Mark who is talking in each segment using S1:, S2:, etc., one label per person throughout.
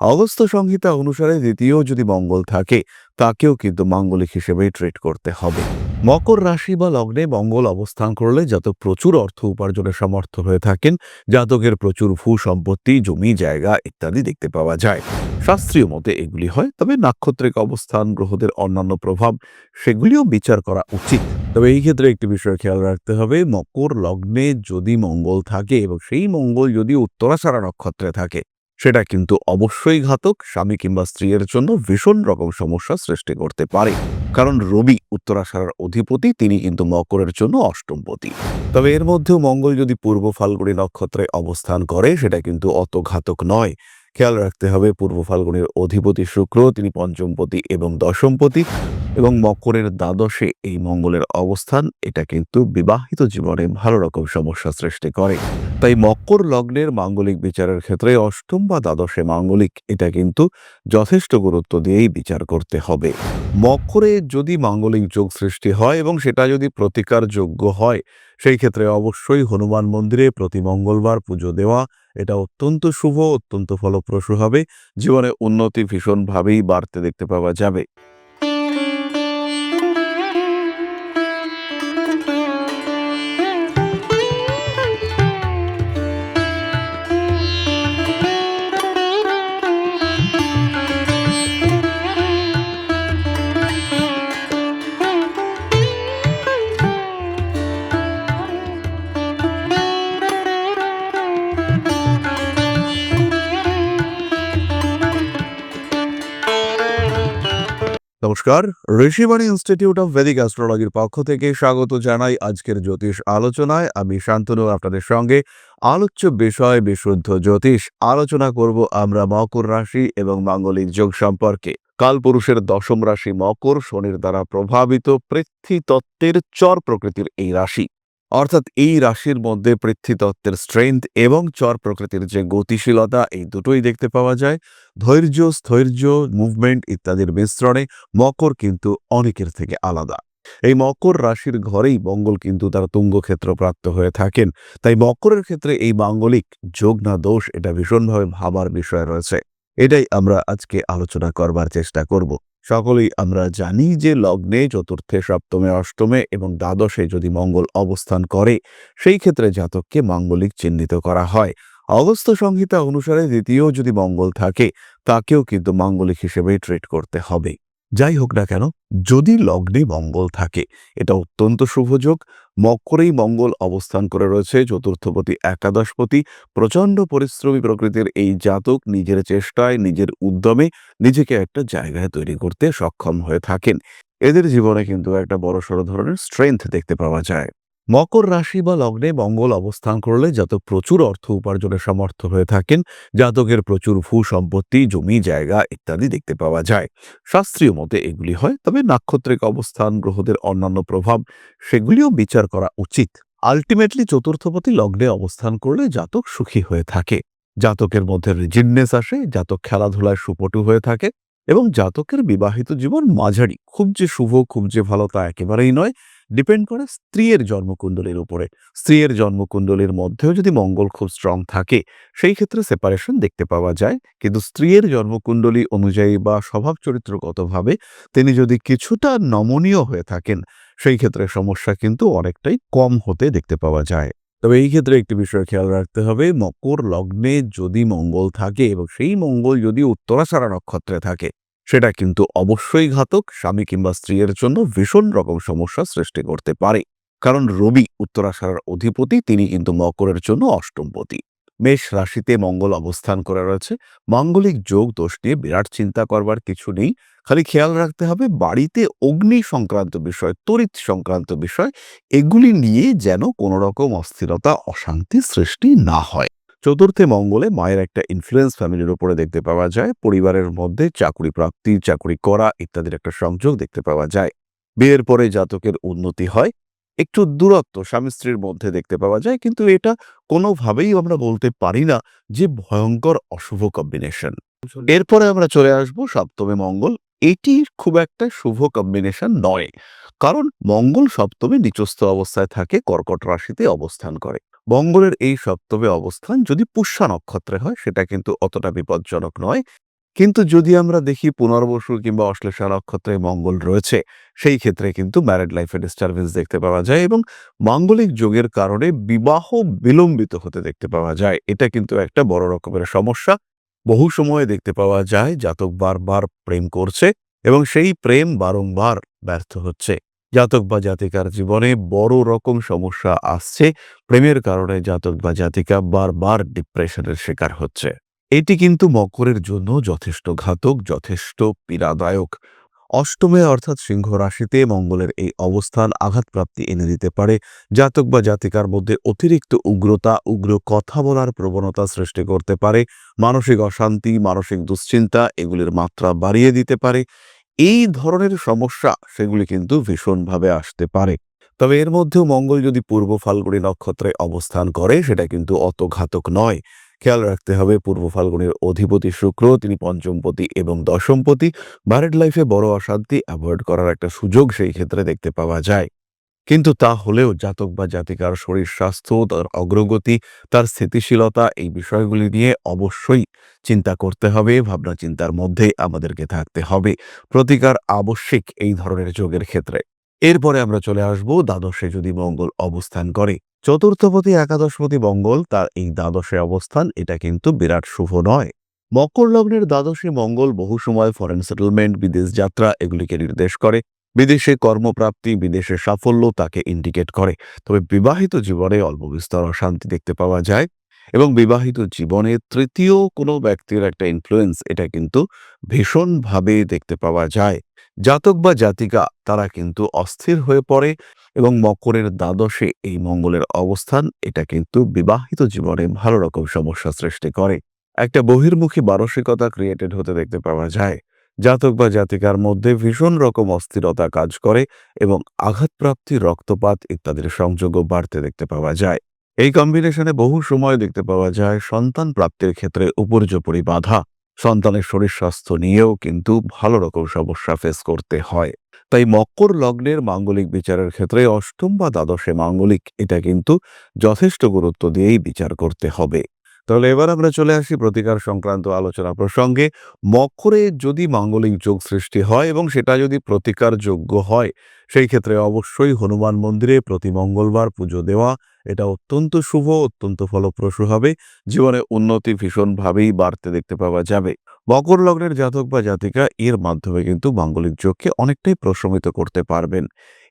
S1: অগস্ত্য সংহিতা অনুসারে দ্বিতীয় যদি মঙ্গল থাকে, তাকেও কিন্তু মাঙ্গলিক হিসেবে ট্রিট করতে হবে। মকর রাশি বা লগ্নে মঙ্গল অবস্থান করলে জাতক প্রচুর অর্থ উপার্জনের সমর্থ হয়ে থাকেন। জাতকের প্রচুর ভূ সম্পত্তি, জমি, জায়গা ইত্যাদি দেখতে পাওয়া যায়। শাস্ত্রীয় মতে এগুলি হয়, তবে নাক্ষত্রিক অবস্থান, গ্রহদের অন্যান্য প্রভাব, সেগুলিও বিচার করা উচিত। তবে এই ক্ষেত্রে একটি বিষয় খেয়াল রাখতে হবে, মকর লগ্নে যদি মঙ্গল থাকে এবং সেই মঙ্গল যদি উত্তরাষাঢ়া নক্ষত্রে থাকে সেটা কিন্তু অবশ্যই ঘাতক, স্বামী কিংবা স্ত্রীর জন্য ভীষণ রকম সমস্যা সৃষ্টি করতে পারে। কারণ রবি উত্তরাষাঢ়ার অধিপতি, তিনি কিন্তু মকরের জন্য অষ্টমপতি। তবে এর মধ্যেও মঙ্গল যদি পূর্ব ফাল্গুনি নক্ষত্রে অবস্থান করে, সেটা কিন্তু অত ঘাতক নয়। খেয়াল রাখতে হবে, পূর্ব ফাল্গুনের অধিপতি শুক্র, তিনি পঞ্চমপতি এবং দশমপতি। এবং মকরের দ্বাদশে এই মঙ্গলের অবস্থান, এটা কিন্তু বিবাহিত জীবনে ভালো রকম সমস্যা সৃষ্টি করে। তাই মকর লগ্নের মাঙ্গলিক বিচারের ক্ষেত্রে অষ্টম বা দ্বাদশে মাঙ্গলিক, এটা কিন্তু যথেষ্ট গুরুত্ব দিয়েই বিচার করতে হবে। মকরে যদি মাঙ্গলিক যোগ সৃষ্টি হয় এবং সেটা যদি প্রতিকার যোগ্য হয়, সেই ক্ষেত্রে অবশ্যই হনুমান মন্দিরে প্রতি মঙ্গলবার পুজো দেওয়া, এটা অত্যন্ত শুভ, অত্যন্ত ফলপ্রসূ হবে। জীবনে উন্নতি ভীষণভাবেই বাড়তে দেখতে পাওয়া যাবে। নমস্কার। ঋষিবাণী ইনস্টিটিউট অফ ভেদিক অ্যাস্ট্রোলজির পক্ষ থেকে স্বাগত জানাই আজকের জ্যোতিষ আলোচনায়। আমি শান্তনু, আপনাদের সঙ্গে আলোচ্য বিষয় বিশুদ্ধ জ্যোতিষ আলোচনা করব আমরা মকর রাশি এবং মাঙ্গলিক যোগ সম্পর্কে। কালপুরুষের দশম রাশি মকর, শনির দ্বারা প্রভাবিত পৃথ্বী তত্ত্বের চর প্রকৃতির এই রাশি। অর্থাৎ এই রাশির মধ্যে পৃথ্বীতত্ত্বের স্ট্রেংথ এবং চর প্রকৃতির যে গতিশীলতা, এই দুটোই দেখতে পাওয়া যায়। ধৈর্য, স্থৈর্য মুভমেন্ট ইত্যাদির মিশ্রণে মকর কিন্তু অনেকের থেকে আলাদা। এই মকর রাশির ঘরেই মঙ্গল কিন্তু তার তুঙ্গক্ষেত্র প্রাপ্ত হয়ে থাকেন। তাই মকরের ক্ষেত্রে এই মাঙ্গলিক যোগ না দোষ, এটা ভীষণভাবে ভাবার বিষয় রয়েছে। এটাই আমরা আজকে আলোচনা করবার চেষ্টা করব। সকলেই আমরা জানি যে লগ্নে চতুর্থে, সপ্তমে, অষ্টমে এবং দ্বাদশে যদি মঙ্গল অবস্থান করে, সেই ক্ষেত্রে জাতককে মাঙ্গলিক চিহ্নিত করা হয়। অগস্ত সংহিতা অনুসারে দ্বিতীয় যদি মঙ্গল থাকে, তাকেও কিন্তু মাঙ্গলিক হিসেবে ট্রিট করতে হবে। যাই হোক না কেন, যদি লগ্নে মঙ্গল থাকে, এটা অত্যন্ত শুভযোগ মকরেই মঙ্গল অবস্থান করে রয়েছে। চতুর্থপতি, একাদশপতি, প্রচণ্ড পরিশ্রমী প্রকৃতির এই জাতক নিজের চেষ্টায়, নিজের উদ্যমে নিজেকে একটা জায়গায় তৈরি করতে সক্ষম হয়ে থাকেন। এদের জীবনে কিন্তু একটা বড়সড় ধরনের স্ট্রেংথ দেখতে পাওয়া যায়। মকর রাশি বা লগ্নে মঙ্গল অবস্থান করলে জাতক প্রচুর অর্থ উপার্জনের সমর্থ হয়ে থাকেন। জাতকের প্রচুর ভূ সম্পত্তি, জমি, জায়গা ইত্যাদি দেখতে পাওয়া যায়। শাস্ত্রীয় মতে এগুলি হয়, তবে নাক্ষত্রিক অবস্থান, গ্রহদের অন্যান্য প্রভাব, সেগুলিও বিচার করা উচিত। আলটিমেটলি চতুর্থপতি লগ্নে অবস্থান করলে জাতক সুখী হয়ে থাকে। জাতকের মধ্যে রিজিডনেস আসে, জাতক খেলাধুলায় সুপটু হয়ে থাকে এবং জাতকের বিবাহিত জীবন মাঝারি। খুব যে শুভ, খুব যে ভালো তা একেবারেই নয়। ডিপেন্ড করে স্ত্রীর জন্মকুণ্ডলীর উপরে। স্ত্রীর জন্মকুণ্ডলীর মধ্যেও যদি মঙ্গল খুব স্ট্রং থাকে, সেই ক্ষেত্রে সেপারেশন দেখতে পাওয়া যায়। কিন্তু স্ত্রীর জন্মকুণ্ডলী অনুযায়ী বা স্বভাব চরিত্রগতভাবে তিনি যদি কিছুটা নমনীয় হয়ে থাকেন, সেই ক্ষেত্রে সমস্যা কিন্তু অনেকটাই কম হতে দেখতে পাওয়া যায়। তবে এই ক্ষেত্রে একটি বিষয় খেয়াল রাখতে হবে, মকর লগ্নে যদি মঙ্গল থাকে এবং সেই মঙ্গল যদি উত্তরাষাঢ়া নক্ষত্রে থাকে সেটা কিন্তু অবশ্যই ঘাতক, স্বামী কিংবা স্ত্রীর জন্য ভীষণ রকম সমস্যা সৃষ্টি করতে পারে। কারণ রবি উত্তরাষাঢ়ার অধিপতি, তিনি কিন্তু মকরের জন্য অষ্টমপতি মেষ রাশিতে মঙ্গল অবস্থান করে রয়েছে। মাঙ্গলিক যোগ দোষ নিয়ে বিরাট চিন্তা করবার কিছু নেই। খালি খেয়াল রাখতে হবে, বাড়িতে অগ্নি সংক্রান্ত বিষয়, তড়িৎ সংক্রান্ত বিষয়, এগুলি নিয়ে যেন কোনো রকম অস্থিরতা, অশান্তি সৃষ্টি না হয়। চতুর্থে মঙ্গলে মায়ের একটা ইনফ্লুয়েন্স ফ্যামিলির উপরে দেখতে পাওয়া যায়। পরিবারের মধ্যে চাকুরি প্রাপ্তি, চাকুরি করা ইত্যাদির একটা সংযোগ দেখতে পাওয়া যায়। বিয়ের পরে জাতকের উন্নতি হয়, একটু দূরত্ব স্বামী স্ত্রীর মধ্যে দেখতে পাওয়া যায়, কিন্তু এটা কোনোভাবেই আমরা বলতে পারি না যে ভয়ঙ্কর, অশুভ কম্বিনেশন এরপরে আমরা চলে আসব সপ্তমে মঙ্গল। এটি খুব একটা শুভ কম্বিনেশন নয়, কারণ মঙ্গল সপ্তমে নিচস্থ অবস্থায় থাকে, কর্কট রাশিতে অবস্থান করে। মঙ্গলের এই সপ্তমে অবস্থান যদি পুষ্যা নক্ষত্রে হয়, সেটা কিন্তু অতটা বিপজ্জনক নয়। কিন্তু যদি আমরা দেখি পুনর্বসু কিংবা অশ্লেষা নক্ষত্রে মঙ্গল রয়েছে, সেই ক্ষেত্রে কিন্তু ম্যারেড লাইফে ডিস্টারবেন্স দেখতে পাওয়া যায় এবং মাঙ্গলিক যোগের কারণে বিবাহ বিলম্বিত হতে দেখতে পাওয়া যায়। এটা কিন্তু একটা বড় রকমের সমস্যা। বহু সময়ে দেখতে পাওয়া যায়, জাতক বারবার প্রেম করছে এবং সেই প্রেম বারংবার ব্যর্থ হচ্ছে। জাতক বা জাতিকার জীবনে বড় রকম সমস্যা আসছে। প্রেমের কারণে জাতক বা জাতিকা বারবার ডিপ্রেশনের শিকার হচ্ছে। এটি কিন্তু মকরের জন্য যথেষ্ট ঘাতক, যথেষ্ট পীড়াদায়ক। অষ্টমে অর্থাৎ সিংহ রাশিতে মঙ্গলের এই অবস্থান আঘাতপ্রাপ্তি এনে দিতে পারে। জাতক বা জাতিকার মধ্যে অতিরিক্ত উগ্রতা, উগ্র কথা বলার প্রবণতা সৃষ্টি করতে পারে। মানসিক অশান্তি, মানসিক দুশ্চিন্তা এগুলির মাত্রা বাড়িয়ে দিতে পারে। এই ধরনের সমস্যা সেগুলি কিন্তু ভীষণভাবে আসতে পারে। তবে এর মধ্যেও মঙ্গল যদি পূর্ব ফাল্গুনি নক্ষত্রে অবস্থান করে, সেটা কিন্তু অত ঘাতক নয়। খেয়াল রাখতে হবে, পূর্ব ফাল্গুনের অধিপতি শুক্র, তিনি পঞ্চমপতি এবং দশমপতি। ম্যারিড লাইফে বড় অশান্তি অ্যাভয়েড করার একটা সুযোগ সেই ক্ষেত্রে দেখতে পাওয়া যায়। কিন্তু তা হলেও জাতক বা জাতিকার শরীর স্বাস্থ্য, তার অগ্রগতি, তার স্থিতিশীলতা এই বিষয়গুলি নিয়ে অবশ্যই চিন্তা করতে হবে, ভাবনা চিন্তার মধ্যে আমাদেরকে থাকতে হবে। প্রতিকার আবশ্যিক এই ধরনের যোগের ক্ষেত্রে। এরপরে আমরা চলে আসব দ্বাদশে যদি মঙ্গল অবস্থান করে। চতুর্থপতি, একাদশপতি মঙ্গল, তার এই দ্বাদশে অবস্থান, এটা কিন্তু বিরাট শুভ নয়। মকর লগ্নের দ্বাদশে মঙ্গল বহু সময় ফরেন সেটেলমেন্ট বিদেশ যাত্রা এগুলিকে নির্দেশ করে। বিদেশে কর্মপ্রাপ্তি, বিদেশে সাফল্য তাকে ইন্ডিকেট করে। তবে বিবাহিত জীবনে অল্প বিস্তর অশান্তি দেখতে পাওয়া যায় এবং বিবাহিত জীবনে তৃতীয় কোনো ব্যক্তির একটা ইনফ্লুয়েন্স এটা কিন্তু ভীষণভাবে দেখতে পাওয়া যায়। জাতক বা জাতিকা তারা কিন্তু অস্থির হয়ে পড়ে এবং মকরের দ্বাদশে এই মঙ্গলের অবস্থান এটা কিন্তু বিবাহিত জীবনে ভালো রকম সমস্যা সৃষ্টি করে। একটা বহির্মুখী মানসিকতা ক্রিয়েটেড হতে দেখতে পাওয়া যায়। জাতক বা জাতিকার মধ্যে ভীষণ রকম অস্থিরতা কাজ করে এবং আঘাতপ্রাপ্তি, রক্তপাত ইত্যাদির সংযোগও বাড়তে দেখতে পাওয়া যায়। এই কম্বিনেশনে বহু সময় দেখতে পাওয়া যায় সন্তান প্রাপ্তির ক্ষেত্রে উপর্যুপরি বাধা। সন্তানের শরীর স্বাস্থ্য নিয়েও কিন্তু ভালো রকম সমস্যা ফেস করতে হয়। তাই মকর লগ্নের মাঙ্গলিক বিচারের ক্ষেত্রে অষ্টম বা দ্বাদশে মাঙ্গলিক এটা কিন্তু যথেষ্ট গুরুত্ব দিয়েই বিচার করতে হবে। তাহলে এবার আমরা চলে আসি প্রতিকার সংক্রান্ত আলোচনা প্রসঙ্গে। মকরে যদি মাঙ্গলিক যোগ সৃষ্টি হয় এবং সেটা যদি প্রতিকার যোগ্য হয়, সেই ক্ষেত্রে অবশ্যই হনুমান মন্দিরে প্রতি মঙ্গলবার পুজো দেওয়া, এটা অত্যন্ত শুভ, অত্যন্ত ফলপ্রসূ হবে। জীবনে উন্নতি ভীষণভাবেই বাড়তে দেখতে পাওয়া যাবে। মকর লগ্নের জাতক বা জাতিকা, এর মাধ্যমে কিন্তু মাঙ্গলিক যোগকে অনেকটাই প্রশমিত করতে পারবেন।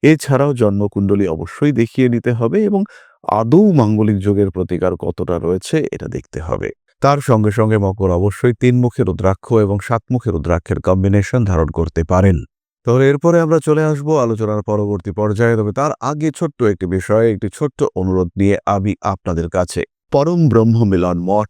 S1: এছাড়াও জন্মকুণ্ডলী অবশ্যই দেখিয়ে নিতে হবে এবং আদৌ মাঙ্গলিক যোগের প্রতিকার কতটা রয়েছে, এটা দেখতে হবে। তার সঙ্গে সঙ্গে মকর অবশ্যই তিন মুখের রুদ্রাক্ষ এবং সাত মুখের রুদ্রাক্ষের কম্বিনেশন ধারণ করতে পারেন। তবে এরপরে আমরা চলে আসব আলোচনার পরবর্তী পর্যায়ে, তবে তার আগে ছোট্ট একটি বিষয়ে, একটি ছোট্ট অনুরোধ নিয়ে আমি আপনাদের কাছে। পরম ব্রহ্ম মিলন মঠ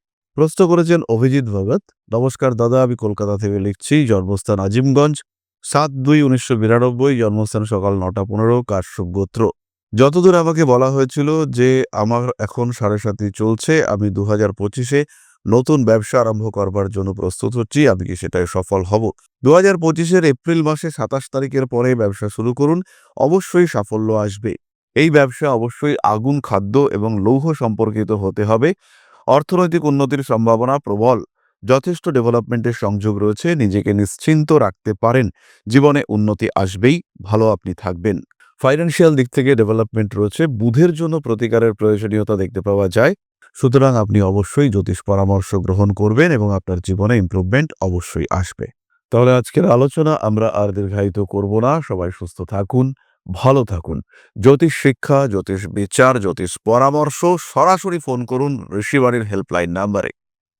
S1: প্রশ্ন করেছেন অভিজিৎ ভগত নমস্কার দাদা, আমি কলকাতা থেকে লিখছি, জন্মস্থান আজিমগঞ্জ। সাত দুই উনিশশো বিরানব্বই, জন্মস্থান সকাল নটা পনেরো, কাশ্যপ গোত্র। যতদূর আমাকে বলা হয়েছিল যে আমার এখন সাড়ে সাতই চলছে, আমি দু হাজার পঁচিশে নতুন ব্যবসা আরম্ভ করবার জন্য প্রস্তুত হচ্ছি, আমি কি সেটায় সফল হব? দু হাজার পঁচিশের এপ্রিল মাসে সাতাশ তারিখের পরে ব্যবসা শুরু করুন, অবশ্যই সাফল্য আসবে। এই ব্যবসা অবশ্যই আগুন, খাদ্য এবং লৌহ সম্পর্কিত হতে হবে। অর্থনৈতিক উন্নতির সম্ভাবনা প্রবল। যথেষ্ট ডেভেলপমেন্টের সংযোগ রয়েছে, নিজেকে নিশ্চিন্ত রাখতে পারেন। জীবনে উন্নতি আসবেই, ভালো আপনি থাকবেন। ফাইন্যান্সিয়াল দিক থেকে ডেভেলপমেন্ট রয়েছে, বুধের জন্য প্রতিকারের প্রয়োজনীয়তা দেখতে পাওয়া যায়। সুতরাং আপনি অবশ্যই জ্যোতিষ পরামর্শ গ্রহণ করবেন এবং আপনার জীবনে ইমপ্রুভমেন্ট অবশ্যই আসবে। তাহলে আজকের আলোচনা আমরা আর দীর্ঘায়িত করব না। সবাই সুস্থ থাকুন। ভালো থাকুন। জ্যোতিষ শিক্ষা, জ্যোতিষ বিচার, জ্যোতিষ পরামর্শ, সরাসরি ফোন করুন ঋষিবাড়ির হেল্পলাইন নাম্বারে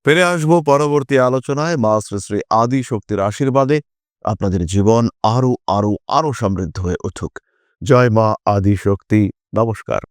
S1: ফিরে আসব পরবর্তী আলোচনায়। মা শ্রী শ্রী আদি শক্তির আশীর্বাদে আপনাদের জীবন আরও আরও আরও সমৃদ্ধ হয়ে উঠুক। জয় মা আদি শক্তি। নমস্কার।